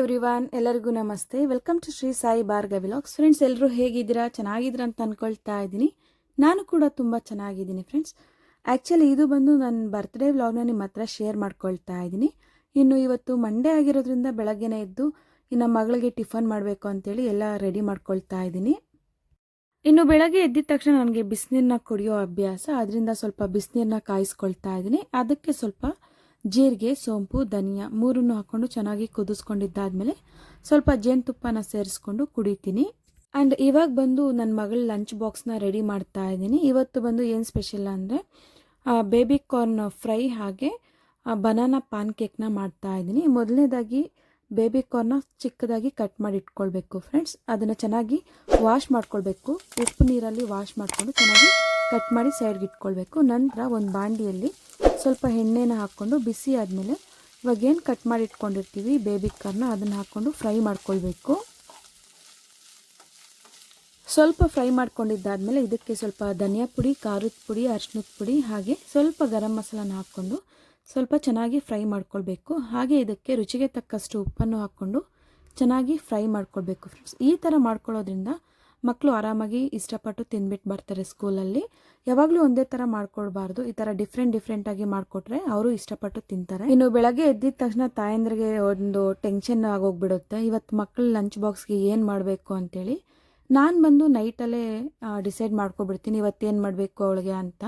Everyone ಎಲ್ಲರಿಗೂ ನಮಸ್ತೆ. Welcome to Shri Sai Barga vlogs friends ಎಲ್ಲರೂ ಹೇಗಿದ್ದೀರಾ? ಚೆನ್ನಾಗಿದ್ದೀರಾ ಅಂತ ಅಂದ್ಕೊಳ್ತಾ ಇದ್ದೀನಿ. ನಾನು ಕೂಡ ತುಂಬ ಚೆನ್ನಾಗಿದ್ದೀನಿ ಫ್ರೆಂಡ್ಸ್ ಆ್ಯಕ್ಚುಲಿ ಇದು ಬಂದು ನನ್ನ ಬರ್ತ್ಡೇ ವ್ಲಾಗ್ನ ನಿಮ್ಮ ಹತ್ರ ಶೇರ್ ಮಾಡ್ಕೊಳ್ತಾ ಇದ್ದೀನಿ. ಇನ್ನು ಇವತ್ತು ಮಂಡೇ ಆಗಿರೋದ್ರಿಂದ ಬೆಳಗ್ಗೆನೇ ಎದ್ದು ಇನ್ನು ಮಗಳಿಗೆ ಟಿಫನ್ ಮಾಡಬೇಕು ಅಂತೇಳಿ ಎಲ್ಲ ರೆಡಿ ಮಾಡ್ಕೊಳ್ತಾ ಇದ್ದೀನಿ. ಇನ್ನು ಬೆಳಗ್ಗೆ ಎದ್ದಿದ ತಕ್ಷಣ ನನಗೆ ಬಿಸಿನೀರನ್ನ ಕುಡಿಯೋ ಅಭ್ಯಾಸ. ಅದರಿಂದ ಸ್ವಲ್ಪ ಬಿಸಿನೀರನ್ನ ಕಾಯಿಸ್ಕೊಳ್ತಾ ಇದ್ದೀನಿ. ಅದಕ್ಕೆ ಸ್ವಲ್ಪ ಜೀರಿಗೆ, ಸೋಂಪು, ಧನಿಯಾ ಮೂರನ್ನು ಹಾಕ್ಕೊಂಡು ಚೆನ್ನಾಗಿ ಕುದಿಸ್ಕೊಂಡಿದ್ದಾದ್ಮೇಲೆ ಸ್ವಲ್ಪ ಜೇನುತುಪ್ಪನ ಸೇರಿಸ್ಕೊಂಡು ಕುಡಿತೀನಿ. ಆ್ಯಂಡ್ ಇವಾಗ ಬಂದು ನನ್ನ ಮಗಳ ಲಂಚ್ ಬಾಕ್ಸ್ನ ರೆಡಿ ಮಾಡ್ತಾ ಇದ್ದೀನಿ. ಇವತ್ತು ಬಂದು ಏನು ಸ್ಪೆಷಲ್ ಅಂದರೆ ಬೇಬಿ ಕಾರ್ನ್ ಫ್ರೈ ಹಾಗೆ ಬನಾನಾ ಪಾನ್ ಕೇಕ್ನ ಮಾಡ್ತಾ ಇದ್ದೀನಿ. ಮೊದಲನೇದಾಗಿ ಬೇಬಿ ಕಾರ್ನ ಚಿಕ್ಕದಾಗಿ ಕಟ್ ಮಾಡಿ ಇಟ್ಕೊಳ್ಬೇಕು ಫ್ರೆಂಡ್ಸ್. ಅದನ್ನು ಚೆನ್ನಾಗಿ ವಾಶ್ ಮಾಡ್ಕೊಳ್ಬೇಕು. ಉಪ್ಪು ನೀರಲ್ಲಿ ವಾಶ್ ಮಾಡಿಕೊಂಡು ಚೆನ್ನಾಗಿ ಕಟ್ ಮಾಡಿ ಸೈಡ್ಗೆ ಇಟ್ಕೊಳ್ಬೇಕು. ನಂತರ ಒಂದು ಬಾಂಡಿಯಲ್ಲಿ ಸ್ವಲ್ಪ ಎಣ್ಣೆನ ಹಾಕ್ಕೊಂಡು ಬಿಸಿ ಆದಮೇಲೆ ಇವಾಗ ಏನು ಕಟ್ ಮಾಡಿ ಇಟ್ಕೊಂಡಿರ್ತೀವಿ ಬೇಬಿ ಕಾರ್ನ ಅದನ್ನು ಹಾಕ್ಕೊಂಡು ಫ್ರೈ ಮಾಡ್ಕೊಳ್ಬೇಕು. ಸ್ವಲ್ಪ ಫ್ರೈ ಮಾಡ್ಕೊಂಡಿದ್ದಾದಮೇಲೆ ಇದಕ್ಕೆ ಸ್ವಲ್ಪ ಧನಿಯಾ ಪುಡಿ, ಖಾರದ ಪುಡಿ ಅರ್ಶಿನದ ಪುಡಿ ಹಾಗೆ ಸ್ವಲ್ಪ ಗರಂ ಮಸಾಲನ ಹಾಕ್ಕೊಂಡು ಸ್ವಲ್ಪ ಚೆನ್ನಾಗಿ ಫ್ರೈ ಮಾಡ್ಕೊಳ್ಬೇಕು. ಹಾಗೆ ಇದಕ್ಕೆ ರುಚಿಗೆ ತಕ್ಕಷ್ಟು ಉಪ್ಪನ್ನು ಹಾಕ್ಕೊಂಡು ಚೆನ್ನಾಗಿ ಫ್ರೈ ಮಾಡ್ಕೊಳ್ಬೇಕು ಫ್ರೆಂಡ್ಸ್ ಈ ಥರ ಮಾಡ್ಕೊಳ್ಳೋದ್ರಿಂದ ಮಕ್ಕಳು ಆರಾಮಾಗಿ ಇಷ್ಟಪಟ್ಟು ತಿಂದ್ಬಿಟ್ಟು ಬರ್ತಾರೆ ಸ್ಕೂಲಲ್ಲಿ. ಯಾವಾಗಲೂ ಒಂದೇ ಥರ ಮಾಡ್ಕೊಳ್ಬಾರ್ದು. ಈ ಥರ ಡಿಫ್ರೆಂಟ್ ಡಿಫ್ರೆಂಟಾಗಿ ಮಾಡಿಕೊಟ್ರೆ ಅವರು ಇಷ್ಟಪಟ್ಟು ತಿಂತಾರೆ. ಇನ್ನು ಬೆಳಗ್ಗೆ ಎದ್ದಿದ ತಕ್ಷಣ ತಾಯಂದ್ರಿಗೆ ಒಂದು ಟೆನ್ಷನ್ ಆಗೋಗ್ಬಿಡುತ್ತೆ. ಇವತ್ತು ಮಕ್ಕಳು ಲಂಚ್ ಬಾಕ್ಸ್ಗೆ ಏನು ಮಾಡಬೇಕು ಅಂತೇಳಿ ನಾನು ಬಂದು ನೈಟಲ್ಲೇ ಡಿಸೈಡ್ ಮಾಡ್ಕೊಬಿಡ್ತೀನಿ. ಇವತ್ತೇನು ಮಾಡಬೇಕು ಅವಳಿಗೆ ಅಂತ.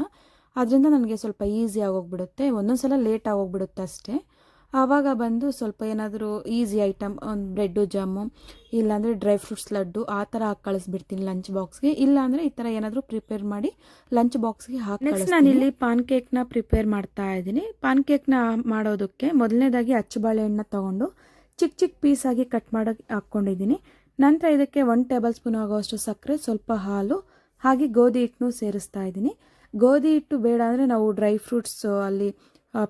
ಅದರಿಂದ ನನಗೆ ಸ್ವಲ್ಪ ಈಸಿ ಆಗೋಗ್ಬಿಡುತ್ತೆ. ಒಂದೊಂದು ಸಲ ಲೇಟ್ ಆಗೋಗ್ಬಿಡುತ್ತೆ ಅಷ್ಟೇ. ಆವಾಗ ಬಂದು ಸ್ವಲ್ಪ ಏನಾದರೂ ಈಸಿ ಐಟಮ್ ಒಂದು ಬ್ರೆಡ್ಡು ಜಾಮು ಇಲ್ಲಾಂದರೆ ಡ್ರೈ ಫ್ರೂಟ್ಸ್ ಲಡ್ಡು ಆ ಥರ ಹಾಕಿ ಕಳಿಸ್ಬಿಡ್ತೀನಿ ಲಂಚ್ ಬಾಕ್ಸ್ಗೆ ಇಲ್ಲಾಂದರೆ ಈ ಥರ ಏನಾದರೂ ಪ್ರಿಪೇರ್ ಮಾಡಿ ಲಂಚ್ ಬಾಕ್ಸ್ಗೆ ಹಾಕಿ ನೆಕ್ಸ್ಟ್ ನಾನಿಲ್ಲಿ ಪಾನ್ ಕೇಕ್ನ ಪ್ರಿಪೇರ್ ಮಾಡ್ತಾ ಇದ್ದೀನಿ. ಪಾನ್ ಕೇಕ್ನ ಮಾಡೋದಕ್ಕೆ ಮೊದಲನೇದಾಗಿ ಅಚ್ಚುಬಾಳೆಹಣ್ಣನ್ನ ತೊಗೊಂಡು ಚಿಕ್ಕ ಚಿಕ್ಕ ಪೀಸಾಗಿ ಕಟ್ ಮಾಡೋಕ್ಕೆ ಹಾಕ್ಕೊಂಡಿದ್ದೀನಿ. ನಂತರ ಇದಕ್ಕೆ ಒನ್ ಟೇಬಲ್ ಸ್ಪೂನ್ ಆಗೋಷ್ಟು ಸಕ್ಕರೆ ಸ್ವಲ್ಪ ಹಾಲು ಹಾಗೆ ಗೋಧಿ ಹಿಟ್ಟನ್ನು ಸೇರಿಸ್ತಾ ಇದ್ದೀನಿ. ಗೋಧಿ ಹಿಟ್ಟು ಬೇಡ ಅಂದರೆ ನಾವು ಡ್ರೈ ಫ್ರೂಟ್ಸು ಅಲ್ಲಿ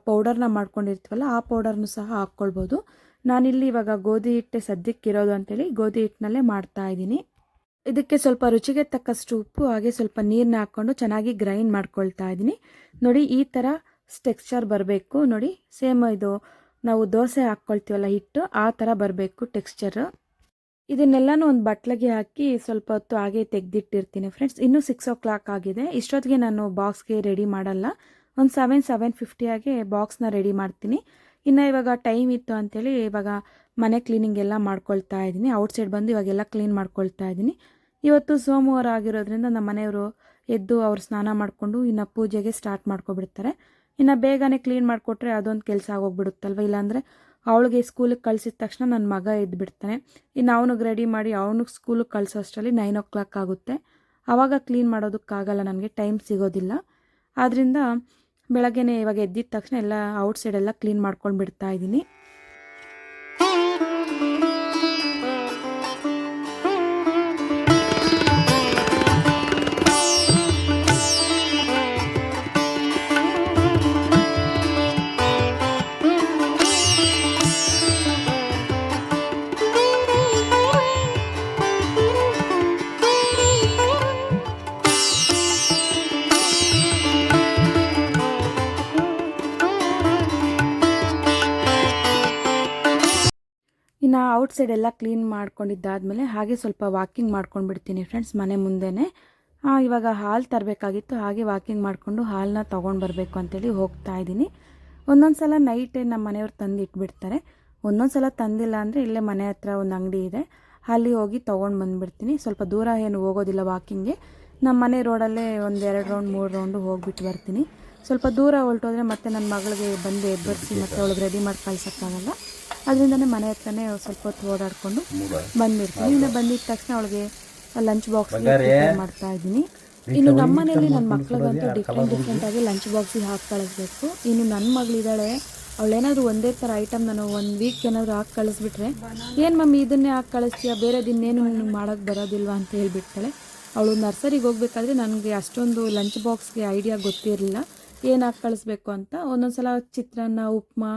ಪೌಡರ್ನ ಮಾಡ್ಕೊಂಡಿರ್ತೀವಲ್ಲ, ಆ ಪೌಡರ್ನು ಸಹ ಹಾಕ್ಕೊಳ್ಬೋದು. ನಾನಿಲ್ಲಿ ಇವಾಗ ಗೋಧಿ ಹಿಟ್ಟೆ ಸದ್ಯಕ್ಕಿರೋದು ಅಂತೇಳಿ ಗೋಧಿ ಹಿಟ್ಟಿನಲ್ಲೇ ಮಾಡ್ತಾ ಇದ್ದೀನಿ. ಇದಕ್ಕೆ ಸ್ವಲ್ಪ ರುಚಿಗೆ ತಕ್ಕಷ್ಟು ಉಪ್ಪು, ಹಾಗೆ ಸ್ವಲ್ಪ ನೀರನ್ನ ಹಾಕ್ಕೊಂಡು ಚೆನ್ನಾಗಿ ಗ್ರೈಂಡ್ ಮಾಡ್ಕೊಳ್ತಾ ಇದ್ದೀನಿ. ನೋಡಿ, ಈ ಥರ ಟೆಕ್ಸ್ಚರ್ ಬರಬೇಕು. ನೋಡಿ, ಸೇಮ್ ಇದು ನಾವು ದೋಸೆ ಹಾಕ್ಕೊಳ್ತೀವಲ್ಲ ಹಿಟ್ಟು, ಆ ಥರ ಬರಬೇಕು ಟೆಕ್ಸ್ಚರ್. ಇದನ್ನೆಲ್ಲನೂ ಒಂದು ಬಟ್ಲಿಗೆ ಹಾಕಿ ಸ್ವಲ್ಪ ಹೊತ್ತು ಹಾಗೆ ತೆಗೆದಿಟ್ಟಿರ್ತೀನಿ ಫ್ರೆಂಡ್ಸ್ ಇನ್ನೂ ಸಿಕ್ಸ್ ಓ ಕ್ಲಾಕ್ ಆಗಿದೆ. ಇಷ್ಟೊತ್ತಿಗೆ ನಾನು ಬಾಕ್ಸ್ಗೆ ರೆಡಿ ಮಾಡಲ್ಲ. ಒಂದು ಸೆವೆನ್ ಸೆವೆನ್ ಫಿಫ್ಟಿಯಾಗೆ ಬಾಕ್ಸ್ನ ರೆಡಿ ಮಾಡ್ತೀನಿ. ಇನ್ನು ಇವಾಗ ಟೈಮ್ ಇತ್ತು ಅಂಥೇಳಿ ಇವಾಗ ಮನೆ ಕ್ಲೀನಿಂಗ್ ಎಲ್ಲ ಮಾಡ್ಕೊಳ್ತಾ ಇದ್ದೀನಿ. ಔಟ್ಸೈಡ್ ಬಂದು ಇವಾಗೆಲ್ಲ ಕ್ಲೀನ್ ಮಾಡ್ಕೊಳ್ತಾ ಇದ್ದೀನಿ. ಇವತ್ತು ಸೋಮವಾರ ಆಗಿರೋದ್ರಿಂದ ನಮ್ಮ ಮನೆಯವರು ಎದ್ದು ಅವರು ಸ್ನಾನ ಮಾಡಿಕೊಂಡು ಇನ್ನು ಪೂಜೆಗೆ ಸ್ಟಾರ್ಟ್ ಮಾಡ್ಕೊಬಿಡ್ತಾರೆ. ಇನ್ನು ಬೇಗನೆ ಕ್ಲೀನ್ ಮಾಡಿಕೊಟ್ರೆ ಅದೊಂದು ಕೆಲಸ ಆಗೋಗ್ಬಿಡುತ್ತಲ್ವ? ಇಲ್ಲಾಂದರೆ ಅವಳಿಗೆ ಸ್ಕೂಲಿಗೆ ಕಳಿಸಿದ ತಕ್ಷಣ ನನ್ನ ಮಗ ಎದ್ದು ಬಿಡ್ತಾನೆ ಇನ್ನು ಅವನಿಗೆ ರೆಡಿ ಮಾಡಿ ಅವನಿಗೆ ಸ್ಕೂಲಿಗೆ ಕಳಿಸೋ ಅಷ್ಟರಲ್ಲಿ ನೈನ್ ಓ ಕ್ಲಾಕ್ ಆಗುತ್ತೆ. ಆವಾಗ ಕ್ಲೀನ್ ಮಾಡೋದಕ್ಕಾಗಲ್ಲ, ನನಗೆ ಟೈಮ್ ಸಿಗೋದಿಲ್ಲ. ಆದ್ದರಿಂದ ಬೆಳಗ್ಗೆನೇ ಇವಾಗ ಎದ್ದಿದ ತಕ್ಷಣ ಎಲ್ಲ ಔಟ್ಸೈಡೆಲ್ಲ ಕ್ಲೀನ್ ಮಾಡ್ಕೊಂಡು ಬಿಡ್ತಾ ಇದ್ದೀನಿ. ಸೈಡ್ ಎಲ್ಲ ಕ್ಲೀನ್ ಮಾಡ್ಕೊಂಡಿದ್ದಾದಮೇಲೆ ಹಾಗೆ ಸ್ವಲ್ಪ ವಾಕಿಂಗ್ ಮಾಡ್ಕೊಂಡು ಬಿಡ್ತೀನಿ ಫ್ರೆಂಡ್ಸ್, ಮನೆ ಮುಂದೆನೇ. ಇವಾಗ ಹಾಲು ತರಬೇಕಾಗಿತ್ತು, ಹಾಗೆ ವಾಕಿಂಗ್ ಮಾಡಿಕೊಂಡು ಹಾಲನ್ನ ತೊಗೊಂಡು ಬರಬೇಕು ಅಂತೇಳಿ ಹೋಗ್ತಾ ಇದ್ದೀನಿ. ಒಂದೊಂದು ಸಲ ನೈಟೇ ನಮ್ಮ ಮನೆಯವ್ರು ತಂದು ಇಟ್ಬಿಡ್ತಾರೆ ಒಂದೊಂದು ಸಲ ತಂದಿಲ್ಲ ಅಂದರೆ ಇಲ್ಲೇ ಮನೆ ಹತ್ರ ಒಂದು ಅಂಗಡಿ ಇದೆ. ಅಲ್ಲಿ ಹೋಗಿ ತೊಗೊಂಡು ಬಂದುಬಿಡ್ತೀನಿ. ಸ್ವಲ್ಪ ದೂರ ಏನು ಹೋಗೋದಿಲ್ಲ ವಾಕಿಂಗ್ಗೆ. ನಮ್ಮ ಮನೆ ರೋಡಲ್ಲೇ ಒಂದು ಎರಡು ರೌಂಡ್, ಮೂರು ರೌಂಡು ಹೋಗಿಬಿಟ್ಟು ಬರ್ತೀನಿ. ಸ್ವಲ್ಪ ದೂರ ಹೊಲ್ಟೋದ್ರೆ ಮತ್ತೆ ನನ್ನ ಮಗಳಿಗೆ ಬಂದು ಎಬ್ಬರಿಸಿ ಮತ್ತೆ ಅವಳಿಗೆ ರೆಡಿ ಮಾಡಿ ಕಳ್ಸೋಕ್ಕಾಗಲ್ಲ. ಅದರಿಂದನೇ ಮನೆ ಹತ್ರನೇ ಸ್ವಲ್ಪ ಹೊತ್ತು ಓಡಾಡಿಕೊಂಡು ಬಂದ್ಬಿಡ್ತೀನಿ ಇನ್ನು ಬಂದಿದ್ದ ತಕ್ಷಣ ಅವಳಿಗೆ ಲಂಚ್ ಬಾಕ್ಸ್ ಮಾಡ್ತಾ ಇದ್ದೀನಿ. ಇನ್ನು ನಮ್ಮ ಮನೇಲಿ ನನ್ನ ಮಕ್ಳಿಗಂತೂ ಡಿಫ್ರೆಂಟ್ ಡಿಫ್ರೆಂಟ್ ಆಗಿ ಲಂಚ್ ಬಾಕ್ಸಿಗೆ ಹಾಕಿ ಕಳಿಸ್ಬೇಕು. ಇನ್ನು ನನ್ನ ಮಗಳಿದ್ದಾಳೆ. ಅವಳೇನಾದರೂ ಒಂದೇ ಥರ ಐಟಮ್ ನಾನು ಒಂದು ವೀಕ್ ಏನಾದರೂ ಹಾಕಿ ಕಳಿಸ್ಬಿಟ್ರೆ ಏನು ಮಮ್ಮಿ ಇದನ್ನೇ ಹಾಕಿ ಕಳಿಸ್ತೀಯ? ಬೇರೆ ದಿನೇನು ನಿನಗೆ ಮಾಡೋಕ್ಕೆ ಬರೋದಿಲ್ವಾ? ಅಂತ ಹೇಳ್ಬಿಡ್ತಾಳೆ. ಅವಳು ನರ್ಸರಿಗೆ ಹೋಗ್ಬೇಕಾದ್ರೆ ನನಗೆ ಅಷ್ಟೊಂದು ಲಂಚ್ ಬಾಕ್ಸ್ಗೆ ಐಡಿಯಾ ಗೊತ್ತಿರಲಿಲ್ಲ. ಏನು ಹಾಕಿ ಕಳಿಸ್ಬೇಕು ಅಂತ ಒಂದೊಂದು ಸಲ ಚಿತ್ರಾನ್ನ ಉಪ್ಮಾ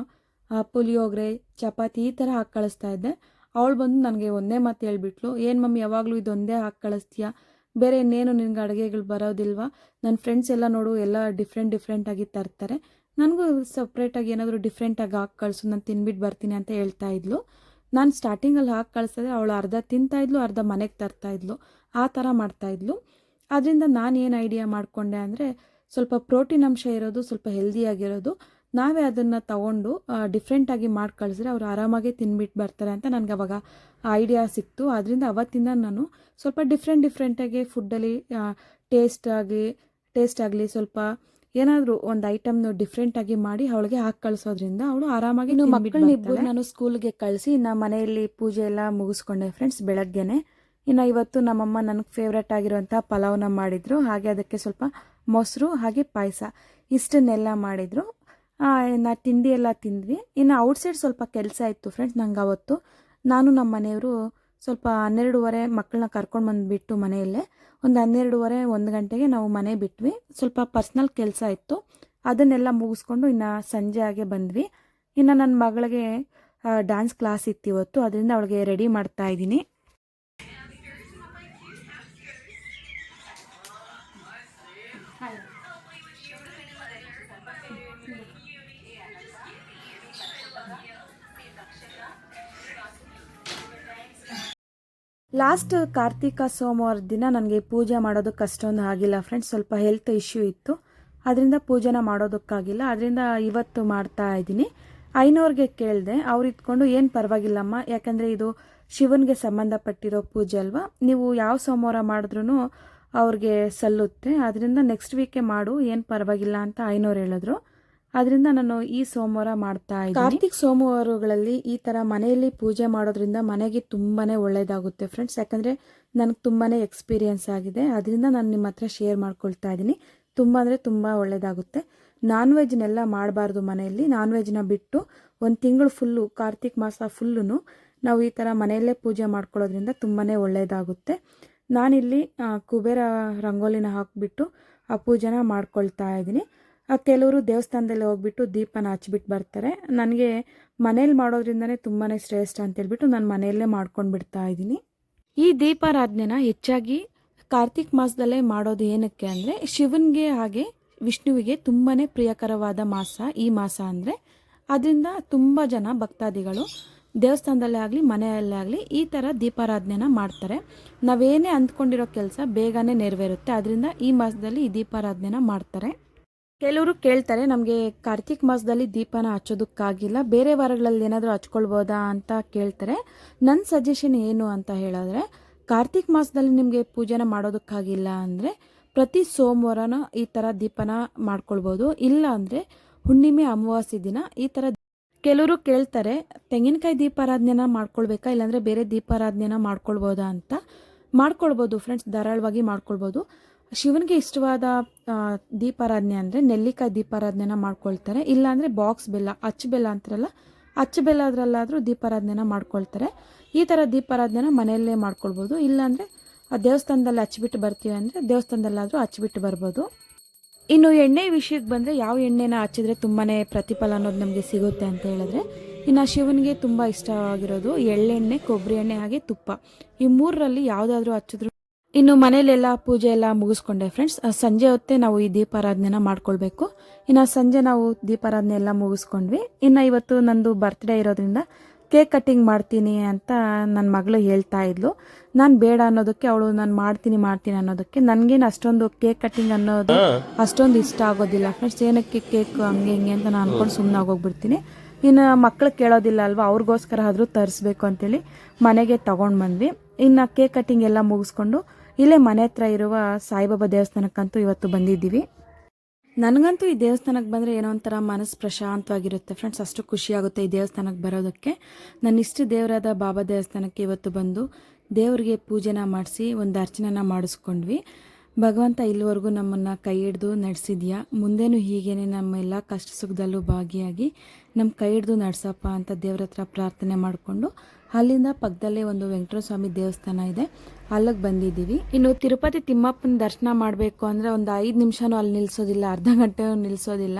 ಪುಳಿಯೋಗರೆ ಚಪಾತಿ ಈ ಥರ ಹಾಕಿ ಕಳಿಸ್ತಾ ಇದ್ದೆ. ಅವಳು ಬಂದು ನನಗೆ ಒಂದೇ ಮಾತು ಹೇಳಿಬಿಟ್ಲು, ಏನು ಮಮ್ಮಿ, ಯಾವಾಗಲೂ ಇದೊಂದೇ ಹಾಕಿ ಕಳಿಸ್ತೀಯಾ? ಬೇರೆ ಇನ್ನೇನು ನಿನಗೆ ಅಡುಗೆಗಳು ಬರೋದಿಲ್ವಾ? ನನ್ನ ಫ್ರೆಂಡ್ಸ್ ಎಲ್ಲ ನೋಡು, ಎಲ್ಲ ಡಿಫ್ರೆಂಟ್ ಡಿಫ್ರೆಂಟಾಗಿ ತರ್ತಾರೆ. ನನಗೂ ಸಪ್ರೇಟಾಗಿ ಏನಾದರೂ ಡಿಫ್ರೆಂಟಾಗಿ ಹಾಕಿ ಕಳಿಸು, ನಾನು ತಿನ್ಬಿಟ್ಟು ಬರ್ತೀನಿ ಅಂತ ಹೇಳ್ತಾ ಇದ್ಲು. ನಾನು ಸ್ಟಾರ್ಟಿಂಗಲ್ಲಿ ಹಾಕಿ ಕಳಿಸಿದ್ರೆ ಅವಳು ಅರ್ಧ ತಿಂತಾಯಿದ್ಲು ಅರ್ಧ ಮನೆಗೆ ತರ್ತಾಯಿದ್ಲು ಆ ಥರ ಮಾಡ್ತಾಯಿದ್ಲು ಅದರಿಂದ ನಾನು ಏನು ಐಡಿಯಾ ಮಾಡಿಕೊಂಡೆ ಅಂದರೆ, ಸ್ವಲ್ಪ ಪ್ರೋಟೀನ್ ಅಂಶ ಇರೋದು, ಸ್ವಲ್ಪ ಹೆಲ್ದಿಯಾಗಿರೋದು ನಾವೇ ಅದನ್ನು ತಗೊಂಡು ಡಿಫ್ರೆಂಟಾಗಿ ಮಾಡಿ ಕಳಿಸಿದ್ರೆ ಅವರು ಆರಾಮಾಗಿ ತಿನ್ಬಿಟ್ಟು ಬರ್ತಾರೆ ಅಂತ ನನಗೆ ಅವಾಗ ಐಡಿಯಾ ಸಿಕ್ತು. ಅದರಿಂದ ಅವತ್ತಿಂದ ನಾನು ಸ್ವಲ್ಪ ಡಿಫ್ರೆಂಟ್ ಡಿಫ್ರೆಂಟಾಗಿ ಫುಡ್ಡಲ್ಲಿ ಟೇಸ್ಟ್ ಆಗಲಿ ಟೇಸ್ಟ್ ಆಗಲಿ ಸ್ವಲ್ಪ ಏನಾದರೂ ಒಂದು ಐಟಮ್ನು ಡಿಫ್ರೆಂಟಾಗಿ ಮಾಡಿ ಅವಳಿಗೆ ಹಾಕಿ ಕಳಿಸೋದ್ರಿಂದ ಅವಳು ಆರಾಮಾಗಿ ಮಕ್ಕಳನ್ನ ಇಬ್ಬರು ನಾನು ಸ್ಕೂಲ್ಗೆ ಕಳಿಸಿ ನಮ್ಮ ಮನೆಯಲ್ಲಿ ಪೂಜೆ ಎಲ್ಲ ಮುಗಿಸ್ಕೊಂಡೆ ಫ್ರೆಂಡ್ಸ್ ಬೆಳಗ್ಗೆನೆ. ಇನ್ನು ಇವತ್ತು ನಮ್ಮಮ್ಮ ನನಗೆ ಫೇವ್ರೆಟ್ ಆಗಿರುವಂಥ ಪಲಾವ್ನ ಮಾಡಿದರು. ಹಾಗೆ ಅದಕ್ಕೆ ಸ್ವಲ್ಪ ಮೊಸರು ಹಾಗೆ ಪಾಯಸ ಇಷ್ಟನ್ನೆಲ್ಲ ಮಾಡಿದರು. ನಾ ತಿಂಡಿ ಎಲ್ಲ ತಿಂದ್ವಿ. ಇನ್ನು ಔಟ್ಸೈಡ್ ಸ್ವಲ್ಪ ಕೆಲಸ ಇತ್ತು ಫ್ರೆಂಡ್ಸ್ ನಂಗೆ ಅವತ್ತು. ನಾನು ನಮ್ಮ ಮನೆಯವರು ಸ್ವಲ್ಪ ಹನ್ನೆರಡೂವರೆ ಮಕ್ಕಳನ್ನ ಕರ್ಕೊಂಡು ಬಂದುಬಿಟ್ಟು ಮನೆಯಲ್ಲೇ. ಒಂದು ಹನ್ನೆರಡೂವರೆ, ಒಂದು ಗಂಟೆಗೆ ನಾವು ಮನೆ ಬಿಟ್ವಿ. ಸ್ವಲ್ಪ ಪರ್ಸ್ನಲ್ ಕೆಲಸ ಇತ್ತು. ಅದನ್ನೆಲ್ಲ ಮುಗಿಸ್ಕೊಂಡು ಇನ್ನು ಸಂಜೆ ಹಾಗೆ ಬಂದ್ವಿ. ಇನ್ನು ನನ್ನ ಮಗಳಿಗೆ ಡ್ಯಾನ್ಸ್ ಕ್ಲಾಸ್ ಇತ್ತು ಇವತ್ತು. ಅದರಿಂದ ಅವಳಿಗೆ ರೆಡಿ ಮಾಡ್ತಾ ಇದ್ದೀನಿ. ಲಾಸ್ಟ್ ಕಾರ್ತಿಕ ಸೋಮವಾರ ದಿನ ನನಗೆ ಪೂಜೆ ಮಾಡೋದಕ್ಕೆ ಅಷ್ಟೊಂದು ಆಗಿಲ್ಲ ಫ್ರೆಂಡ್ಸ್ ಸ್ವಲ್ಪ ಹೆಲ್ತ್ ಇಶ್ಯೂ ಇತ್ತು. ಅದರಿಂದ ಪೂಜೆನ ಮಾಡೋದಕ್ಕಾಗಿಲ್ಲ. ಅದರಿಂದ ಇವತ್ತು ಮಾಡ್ತಾ ಇದ್ದೀನಿ. ಐನೋರ್ಗೆ ಕೇಳಿದೆ, ಅವ್ರು ಇದ್ಕೊಂಡು ಏನು ಪರವಾಗಿಲ್ಲಮ್ಮ, ಯಾಕಂದರೆ ಇದು ಶಿವನಿಗೆ ಸಂಬಂಧಪಟ್ಟಿರೋ ಪೂಜೆ ಅಲ್ವಾ? ನೀವು ಯಾವ ಸೋಮವಾರ ಮಾಡಿದ್ರೂ ಅವ್ರಿಗೆ ಸಲ್ಲುತ್ತೆ. ಅದರಿಂದ ನೆಕ್ಸ್ಟ್ ವೀಕೆ ಮಾಡು, ಏನು ಪರವಾಗಿಲ್ಲ ಅಂತ ಐನೋರು ಹೇಳಿದ್ರು. ಅದರಿಂದ ನಾನು ಈ ಸೋಮವಾರ ಮಾಡ್ತಾ ಇದ್ದೀನಿ. ಕಾರ್ತಿಕ್ ಸೋಮವಾರಗಳಲ್ಲಿ ಈ ತರ ಮನೆಯಲ್ಲಿ ಪೂಜೆ ಮಾಡೋದ್ರಿಂದ ಮನೆಗೆ ತುಂಬಾನೇ ಒಳ್ಳೆಯದಾಗುತ್ತೆ ಫ್ರೆಂಡ್ಸ್ ಯಾಕಂದ್ರೆ ನನಗೆ ತುಂಬಾನೇ ಎಕ್ಸ್ಪೀರಿಯನ್ಸ್ ಆಗಿದೆ. ಅದರಿಂದ ನಾನು ನಿಮ್ಮ ಹತ್ರ ಶೇರ್ ಮಾಡ್ಕೊಳ್ತಾ ಇದ್ದೀನಿ. ತುಂಬಾ ಅಂದ್ರೆ ತುಂಬಾ ಒಳ್ಳೇದಾಗುತ್ತೆ. ನಾನ್ ವೆಜ್ನೆಲ್ಲ ಮಾಡಬಾರ್ದು ಮನೆಯಲ್ಲಿ. ನಾನ್ ವೆಜ್ನ ಬಿಟ್ಟು ಒಂದು ತಿಂಗಳು ಫುಲ್ಲು ಕಾರ್ತಿಕ್ ಮಾಸ ಫುಲ್ಲು ನಾವು ಈ ತರ ಮನೆಯಲ್ಲೇ ಪೂಜೆ ಮಾಡ್ಕೊಳ್ಳೋದ್ರಿಂದ ತುಂಬಾನೇ ಒಳ್ಳೇದಾಗುತ್ತೆ. ನಾನಿಲ್ಲಿ ಕುಬೇರ ರಂಗೋಲಿನ ಹಾಕಿಬಿಟ್ಟು ಆ ಪೂಜೆನ ಮಾಡ್ಕೊಳ್ತಾ ಇದ್ದೀನಿ. ಕೆಲವರು ದೇವಸ್ಥಾನದಲ್ಲಿ ಹೋಗ್ಬಿಟ್ಟು ದೀಪನ ಹಚ್ಬಿಟ್ಟು ಬರ್ತಾರೆ. ನನಗೆ ಮನೇಲಿ ಮಾಡೋದ್ರಿಂದನೇ ತುಂಬಾ ಶ್ರೇಷ್ಠ ಅಂತೇಳ್ಬಿಟ್ಟು ನಾನು ಮನೆಯಲ್ಲೇ ಮಾಡ್ಕೊಂಡು ಬಿಡ್ತಾ ಇದ್ದೀನಿ. ಈ ದೀಪಾರಾಧನೆನ ಹೆಚ್ಚಾಗಿ ಕಾರ್ತಿಕ್ ಮಾಸದಲ್ಲೇ ಮಾಡೋದು ಏನಕ್ಕೆ ಅಂದರೆ ಶಿವನಿಗೆ ಹಾಗೆ ವಿಷ್ಣುವಿಗೆ ತುಂಬಾ ಪ್ರಿಯಕರವಾದ ಮಾಸ ಈ ಮಾಸ ಅಂದರೆ. ಅದರಿಂದ ತುಂಬ ಜನ ಭಕ್ತಾದಿಗಳು ದೇವಸ್ಥಾನದಲ್ಲೇ ಆಗಲಿ, ಮನೆಯಲ್ಲೇ ಆಗಲಿ ಈ ಥರ ದೀಪಾರಾಧನೆನ ಮಾಡ್ತಾರೆ. ನಾವೇನೇ ಅಂದ್ಕೊಂಡಿರೋ ಕೆಲಸ ಬೇಗನೆ ನೆರವೇರುತ್ತೆ. ಅದರಿಂದ ಈ ಮಾಸದಲ್ಲಿ ಈ ದೀಪಾರಾಧನೆನ ಮಾಡ್ತಾರೆ. ಕೆಲವರು ಕೇಳ್ತಾರೆ, ನಮಗೆ ಕಾರ್ತಿಕ್ ಮಾಸದಲ್ಲಿ ದೀಪನ ಹಚ್ಚೋದಕ್ಕಾಗಿಲ್ಲ, ಬೇರೆ ವಾರಗಳಲ್ಲಿ ಏನಾದರೂ ಹಚ್ಕೊಳ್ಬೋದಾ ಅಂತ ಕೇಳ್ತಾರೆ. ನನ್ನ ಸಜೆಷನ್ ಏನು ಅಂತ ಹೇಳಿದ್ರೆ, ಕಾರ್ತಿಕ್ ಮಾಸದಲ್ಲಿ ನಿಮಗೆ ಪೂಜೆನ ಮಾಡೋದಕ್ಕಾಗಿಲ್ಲ ಅಂದರೆ ಪ್ರತಿ ಸೋಮವಾರನ ಈ ಥರ ದೀಪನ ಮಾಡ್ಕೊಳ್ಬೋದು. ಇಲ್ಲ ಅಂದರೆ ಹುಣ್ಣಿಮೆ, ಅಮಾವಾಸ್ಯೆ ದಿನ ಈ ಥರ ಕೆಲವರು ಕೇಳ್ತಾರೆ, ತೆಂಗಿನಕಾಯಿ ದೀಪಾರಾಧನೆನ ಮಾಡ್ಕೊಳ್ಬೇಕಾ? ಇಲ್ಲಾಂದರೆ ಬೇರೆ ದೀಪಾರಾಧನೆನ ಮಾಡ್ಕೊಳ್ಬೋದಾ ಅಂತ? ಮಾಡ್ಕೊಳ್ಬೋದು ಫ್ರೆಂಡ್ಸ್ ಧಾರಾಳವಾಗಿ ಮಾಡ್ಕೊಳ್ಬೋದು. ಶಿವನಿಗೆ ಇಷ್ಟವಾದ ದೀಪಾರಾಧನೆ ಅಂದರೆ ನೆಲ್ಲಿಕಾಯಿ ದೀಪಾರಾಧನೆನ ಮಾಡ್ಕೊಳ್ತಾರೆ. ಇಲ್ಲಾಂದರೆ ಬಾಕ್ಸ್ ಬೆಲ್ಲ, ಅಚ್ಚು ಬೆಲ್ಲ ಅಂತಾರಲ್ಲ, ಅಚ್ಚು ಬೆಲ್ಲ ಅದರಲ್ಲಾದರೂ ದೀಪಾರಾಧನೆನ ಮಾಡ್ಕೊಳ್ತಾರೆ. ಈ ಥರ ದೀಪಾರಾಧನೆನ ಮನೆಯಲ್ಲೇ ಮಾಡ್ಕೊಳ್ಬೋದು. ಇಲ್ಲಾಂದರೆ ದೇವಸ್ಥಾನದಲ್ಲಿ ಹಚ್ಚಿಬಿಟ್ಟು ಬರ್ತೀವಿ ಅಂದರೆ ದೇವಸ್ಥಾನದಲ್ಲಾದರೂ ಹಚ್ಚಿಬಿಟ್ಟು ಬರ್ಬೋದು. ಇನ್ನು ಎಣ್ಣೆ ವಿಷಯಕ್ಕೆ ಬಂದರೆ ಯಾವ ಎಣ್ಣೆನ ಹಚ್ಚಿದ್ರೆ ತುಂಬಾ ಪ್ರತಿಫಲ ಅನ್ನೋದು ನಮಗೆ ಸಿಗುತ್ತೆ ಅಂತ ಹೇಳಿದ್ರೆ, ಇನ್ನು ಶಿವನಿಗೆ ತುಂಬ ಇಷ್ಟವಾಗಿರೋದು ಎಳ್ಳೆಣ್ಣೆ, ಕೊಬ್ಬರಿ ಎಣ್ಣೆ ಹಾಗೆ ತುಪ್ಪ. ಈ ಮೂರರಲ್ಲಿ ಯಾವುದಾದ್ರೂ ಹಚ್ಚಿದ್ರು ಇನ್ನು ಮನೇಲೆಲ್ಲ ಪೂಜೆ ಎಲ್ಲ ಮುಗಿಸ್ಕೊಂಡೆ ಫ್ರೆಂಡ್ಸ್ ಸಂಜೆ ಹೊತ್ತೇ ನಾವು ಈ ದೀಪಾರಾಧನೆನ ಮಾಡ್ಕೊಳ್ಬೇಕು. ಇನ್ನು ಸಂಜೆ ನಾವು ದೀಪಾರಾಧನೆ ಎಲ್ಲ ಮುಗಿಸ್ಕೊಂಡ್ವಿ. ಇನ್ನು ಇವತ್ತು ನಂದು ಬರ್ತ್ಡೇ ಇರೋದ್ರಿಂದ ಕೇಕ್ ಕಟ್ಟಿಂಗ್ ಮಾಡ್ತೀನಿ ಅಂತ ನನ್ನ ಮಗಳು ಹೇಳ್ತಾ ಇದ್ಲು. ನಾನು ಬೇಡ ಅನ್ನೋದಕ್ಕೆ ಅವಳು ನಾನು ಮಾಡ್ತೀನಿ ಮಾಡ್ತೀನಿ ಅನ್ನೋದಕ್ಕೆ ನನಗೇನು ಅಷ್ಟೊಂದು ಕೇಕ್ ಕಟ್ಟಿಂಗ್ ಅನ್ನೋದು ಅಷ್ಟೊಂದು ಇಷ್ಟ ಆಗೋದಿಲ್ಲ ಫ್ರೆಂಡ್ಸ್ ಏನಕ್ಕೆ ಕೇಕ್ ಹಂಗೆ ಹಿಂಗೆ ಅಂತ ನಾನು ಅನ್ಕೊಂಡು ಸುಮ್ಮನೆ ಆಗೋಗ್ಬಿಡ್ತೀನಿ. ಇನ್ನು ಮಕ್ಕಳು ಕೇಳೋದಿಲ್ಲ ಅಲ್ವಾ? ಅವ್ರಿಗೋಸ್ಕರ ಆದರೂ ತರಿಸ್ಬೇಕು ಅಂತೇಳಿ ಮನೆಗೆ ತಗೊಂಡು ಬಂದ್ವಿ. ಇನ್ನು ಕೇಕ್ ಕಟ್ಟಿಂಗ್ ಎಲ್ಲ ಮುಗಿಸ್ಕೊಂಡು ಇಲ್ಲೇ ಮನೆ ಹತ್ರ ಇರುವ ಸಾಯಿಬಾಬಾ ದೇವಸ್ಥಾನಕ್ಕಂತೂ ಇವತ್ತು ಬಂದಿದ್ದೀವಿ. ನನಗಂತೂ ಈ ದೇವಸ್ಥಾನಕ್ಕೆ ಬಂದರೆ ಏನೋ ಒಂಥರ ಮನಸ್ಸು ಪ್ರಶಾಂತವಾಗಿರುತ್ತೆ. ಫ್ರೆಂಡ್ಸ್ ಅಷ್ಟು ಖುಷಿಯಾಗುತ್ತೆ ಈ ದೇವಸ್ಥಾನಕ್ಕೆ ಬರೋದಕ್ಕೆ. ನನ್ನ ಇಷ್ಟ ದೇವರಾದ ಬಾಬಾ ದೇವಸ್ಥಾನಕ್ಕೆ ಇವತ್ತು ಬಂದು ದೇವರಿಗೆ ಪೂಜೆನ ಮಾಡಿಸಿ ಒಂದು ಅರ್ಚನೆನ ಮಾಡಿಸ್ಕೊಂಡ್ವಿ. ಭಗವಂತ ಇಲ್ಲಿವರೆಗೂ ನಮ್ಮನ್ನು ಕೈ ಹಿಡ್ದು ನಡೆಸಿದ್ಯಾ? ಮುಂದೇನು ಹೀಗೇನೆ ನಮ್ಮ ಎಲ್ಲ ಕಷ್ಟ ಸುಖದಲ್ಲೂ ಭಾಗಿಯಾಗಿ ನಮ್ಮ ಕೈ ಹಿಡ್ದು ನಡೆಸಪ್ಪ ಅಂತ ದೇವ್ರ ಹತ್ರ ಪ್ರಾರ್ಥನೆ ಮಾಡಿಕೊಂಡು ಅಲ್ಲಿಂದ ಪಕ್ಕದಲ್ಲೇ ಒಂದು ವೆಂಕಟೇಶ್ವರ ಸ್ವಾಮಿ ದೇವಸ್ಥಾನ ಇದೆ. ಅಲ್ಲಿಗೆ ಬಂದಿದ್ದೀವಿ. ಇನ್ನು ತಿರುಪತಿ ತಿಮ್ಮಪ್ಪನ ದರ್ಶನ ಮಾಡಬೇಕು ಅಂದರೆ ಒಂದು ಐದು ನಿಮಿಷನೂ ಅಲ್ಲಿ ನಿಲ್ಲಿಸೋದಿಲ್ಲ ಅರ್ಧ ಗಂಟೆ ನಿಲ್ಲಿಸೋದಿಲ್ಲ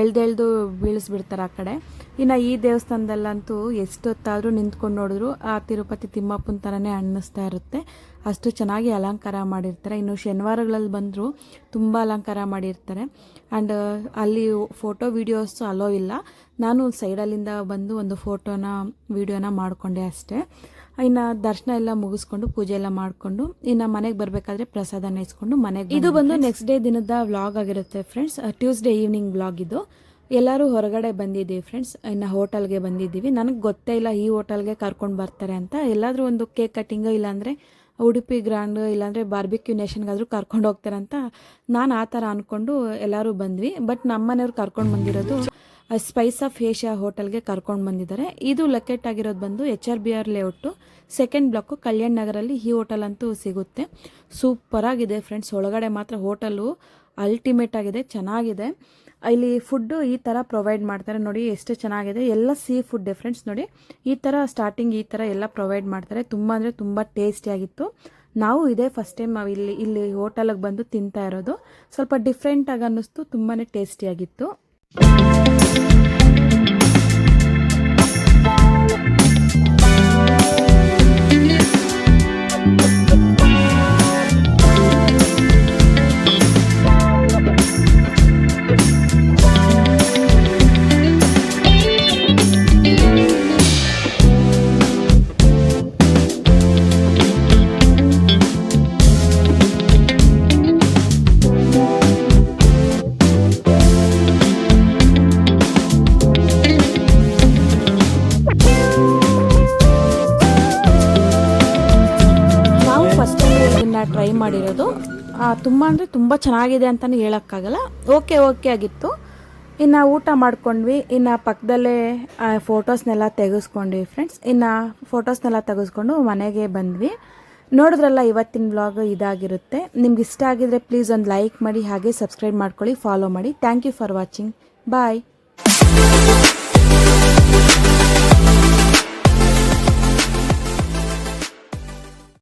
ಎಳ್ದೆಳ್ದು ಬೀಳಿಸ್ಬಿಡ್ತಾರೆ ಆ ಕಡೆ. ಇನ್ನು ಈ ದೇವಸ್ಥಾನದಲ್ಲಂತೂ ಎಷ್ಟೊತ್ತಾದರೂ ನಿಂತ್ಕೊಂಡು ನೋಡಿದ್ರು ಆ ತಿರುಪತಿ ತಿಮ್ಮಪ್ಪನ ಥರನೇ ಅನ್ನಿಸ್ತಾ ಇರುತ್ತೆ. ಅಷ್ಟು ಚೆನ್ನಾಗಿ ಅಲಂಕಾರ ಮಾಡಿರ್ತಾರೆ. ಇನ್ನು ಶನಿವಾರಗಳಲ್ಲಿ ಬಂದರೂ ತುಂಬ ಅಲಂಕಾರ ಮಾಡಿರ್ತಾರೆ. ಆ್ಯಂಡ್ ಅಲ್ಲಿ ಫೋಟೋ ವೀಡಿಯೋಸ್ ಅಲೋ ಇಲ್ಲ. ನಾನು ಸೈಡಲ್ಲಿಂದ ಬಂದು ಒಂದು ಫೋಟೋನ, ವೀಡಿಯೋನ ಮಾಡಿಕೊಂಡೆ ಅಷ್ಟೇ. ಇನ್ನು ದರ್ಶನ ಎಲ್ಲ ಮುಗಿಸ್ಕೊಂಡು ಪೂಜೆ ಎಲ್ಲ ಮಾಡಿಕೊಂಡು ಇನ್ನು ಮನೆಗೆ ಬರಬೇಕಾದ್ರೆ ಪ್ರಸಾದನ ಇಸ್ಕೊಂಡು ಮನೆಗೆ ಇದು ಬಂದು ನೆಕ್ಸ್ಟ್ ಡೇ ದಿನದ ವ್ಲಾಗ್ ಆಗಿರುತ್ತೆ ಫ್ರೆಂಡ್ಸ್ ಟ್ಯೂಸ್ಡೇ ಈವ್ನಿಂಗ್ ವ್ಲಾಗ್ ಇದು. ಎಲ್ಲರೂ ಹೊರಗಡೆ ಬಂದಿದ್ದೀವಿ ಫ್ರೆಂಡ್ಸ್ ಇನ್ನು ಹೋಟೆಲ್ಗೆ ಬಂದಿದ್ದೀವಿ. ನನಗೆ ಗೊತ್ತೇ ಇಲ್ಲ ಈ ಹೋಟೆಲ್ಗೆ ಕರ್ಕೊಂಡು ಬರ್ತಾರೆ ಅಂತ. ಎಲ್ಲಾದರೂ ಒಂದು ಕೇಕ್ ಕಟ್ಟಿಂಗು ಇಲ್ಲಾಂದರೆ ಉಡುಪಿ ಗ್ರ್ಯಾಂಡ್ ಇಲ್ಲಾಂದರೆ ಬಾರ್ಬಿಕ್ಯೂ ನೇಷನ್ಗಾದರೂ ಕರ್ಕೊಂಡು ಹೋಗ್ತಾರೆ ಅಂತ ನಾನು ಆ ಥರ ಅಂದ್ಕೊಂಡು ಎಲ್ಲರೂ ಬಂದ್ವಿ. ಬಟ್ ನಮ್ಮನೆಯವ್ರು ಕರ್ಕೊಂಡು ಬಂದಿರೋದು ಸ್ಪೈಸ್ ಆಫ್ ಏಷ್ಯಾ ಹೋಟೆಲ್ಗೆ ಕರ್ಕೊಂಡು ಬಂದಿದ್ದಾರೆ. ಇದು ಲೊಕೇಟ್ ಆಗಿರೋದು ಬಂದು H R B R layout. Second block Kalyan ನಗರಲ್ಲಿ ಈ ಹೋಟೆಲ್ ಅಂತೂ ಸಿಗುತ್ತೆ. ಸೂಪರಾಗಿದೆ ಫ್ರೆಂಡ್ಸ್ ಒಳಗಡೆ ಮಾತ್ರ ಹೋಟೆಲು ಅಲ್ಟಿಮೇಟ್ ಆಗಿದೆ, ಚೆನ್ನಾಗಿದೆ. ಇಲ್ಲಿ ಫುಡ್ಡು ಈ ಥರ ಪ್ರೊವೈಡ್ ಮಾಡ್ತಾರೆ. ನೋಡಿ ಎಷ್ಟು ಚೆನ್ನಾಗಿದೆ. ಎಲ್ಲ ಸೀ ಫುಡ್ ಫ್ರೆಂಡ್ಸ್ ನೋಡಿ ಈ ಥರ ಸ್ಟಾರ್ಟಿಂಗ್ ಈ ಥರ ಎಲ್ಲ ಪ್ರೊವೈಡ್ ಮಾಡ್ತಾರೆ. ತುಂಬ ಅಂದರೆ ತುಂಬ ಟೇಸ್ಟಿಯಾಗಿತ್ತು ನಾವು ಇದೇ ಫಸ್ಟ್ ಟೈಮ್ ನಾವು ಇಲ್ಲಿ ಇಲ್ಲಿ ಹೋಟೆಲಿಗೆ ಬಂದು ತಿಂತಾ ಇರೋದು. ಸ್ವಲ್ಪ ಡಿಫ್ರೆಂಟಾಗಿ ಅನ್ನಿಸ್ತು. ತುಂಬಾ ಟೇಸ್ಟಿಯಾಗಿತ್ತು ತುಂಬ ಅಂದರೆ ತುಂಬ ಚೆನ್ನಾಗಿದೆ ಅಂತಲೂ ಹೇಳೋಕ್ಕಾಗಲ್ಲ. ಓಕೆ ಓಕೆ ಆಗಿತ್ತು. ಇನ್ನು ಊಟ ಮಾಡ್ಕೊಂಡ್ವಿ. ಇನ್ನು ಪಕ್ಕದಲ್ಲೇ ಫೋಟೋಸ್ನೆಲ್ಲ ತೆಗೆಸ್ಕೊಂಡ್ವಿ ಫ್ರೆಂಡ್ಸ್ ಇನ್ನು ಫೋಟೋಸ್ನೆಲ್ಲ ತೆಗೆಸ್ಕೊಂಡು ಮನೆಗೆ ಬಂದ್ವಿ. ನೋಡಿದ್ರಲ್ಲ, ಇವತ್ತಿನ ಬ್ಲಾಗ್ ಇದಾಗಿರುತ್ತೆ. ನಿಮ್ಗೆ ಇಷ್ಟ ಆಗಿದ್ರೆ ಪ್ಲೀಸ್ ಒಂದು ಲೈಕ್ ಮಾಡಿ, ಹಾಗೆ ಸಬ್ಸ್ಕ್ರೈಬ್ ಮಾಡ್ಕೊಳ್ಳಿ ಫಾಲೋ ಮಾಡಿ. Thank you for watching bye